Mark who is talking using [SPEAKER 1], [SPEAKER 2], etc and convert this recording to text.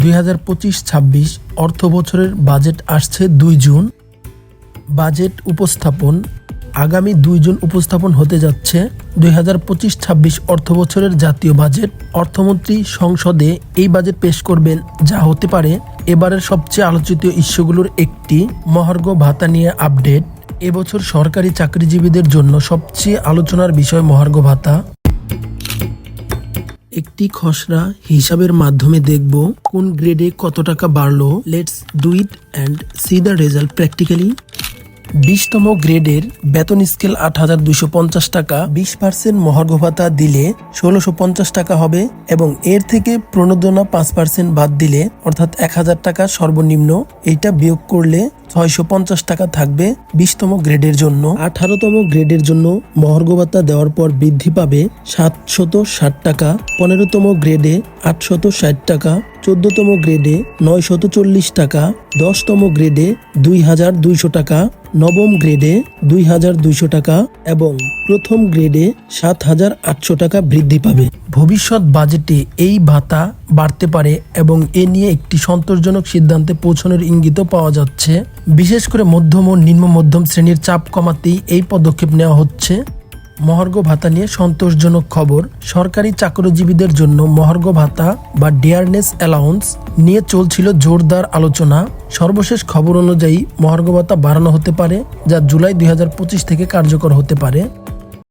[SPEAKER 1] দুই হাজার পঁচিশ ছাব্বিশ অর্থ বছরের বাজেট আসছে দুই জুন। বাজেট উপস্থাপন, আগামী দুই জুন উপস্থাপন হতে যাচ্ছে দুই হাজার পঁচিশ ছাব্বিশ অর্থ বছরের জাতীয় বাজেট। অর্থমন্ত্রী সংসদে এই বাজেট পেশ করবেন, যা হতে পারে এবারের সবচেয়ে আলোচিত ইস্যুগুলোর একটি। মহার্ঘ ভাতা নিয়ে আপডেট এবছর সরকারি চাকরিজীবীদের জন্য সবচেয়ে আলোচনার বিষয় মহার্ঘ ভাতা। একটি খসড়া হিসাবের মাধ্যমে দেখব কোন গ্রেডে কত টাকা বাড়লো। Let's do it and see the result practically বিশতম গ্রেডের বেতন স্কেল আট হাজার দুশো পঞ্চাশ টাকা, বিশ পার্সেন্ট মহার্ঘ ভাতা দিলে ষোলোশো পঞ্চাশ টাকা হবে এবং এর থেকে প্রণোদনা পাঁচ পার্সেন্ট বাদ দিলে অর্থাৎ এক হাজার টাকা সর্বনিম্ন। এইটা বিয়োগ করলে ছয়শো পঞ্চাশ টাকা থাকবে বিশতম গ্রেডের জন্য। আঠারোতম গ্রেডের জন্য মহার্ঘ ভাতা দেওয়ার পর বৃদ্ধি পাবে সাতশত ষাট টাকা, পনেরোতম গ্রেডে আটশত ষাট টাকা, চোদ্দতম গ্রেডে নয়শত চল্লিশ টাকা, দশতম গ্রেডে দুই হাজার দুইশো টাকা, নবম গ্রেডে দুই হাজার দুইশো টাকা এবং প্রথম গ্রেডে সাত হাজার আটশো টাকা বৃদ্ধি পাবে। ভবিষ্যৎ বাজেটে এই ভাতা বাড়তে পারে এবং এ নিয়ে একটি সন্তোষজনক সিদ্ধান্তে পৌঁছানোর ইঙ্গিতও পাওয়া যাচ্ছে। বিশেষ করে মধ্যম ও নিম্ন মধ্যম শ্রেণির চাপ কমাতেই এই পদক্ষেপ নেওয়া হচ্ছে। মহার্ঘ ভাতা নিয়ে সন্তোষজনক খবর। সরকারি চাকরিজীবীদের জন্য মহার্ঘ ভাতা বা ডিয়ারনেস অ্যালাউন্স নিয়ে চলছিল জোরদার আলোচনা। সর্বশেষ খবর অনুযায়ী মহার্ঘ ভাতা বাড়ানো হতে পারে, যা জুলাই দুই হাজার পঁচিশ থেকে কার্যকর হতে পারে।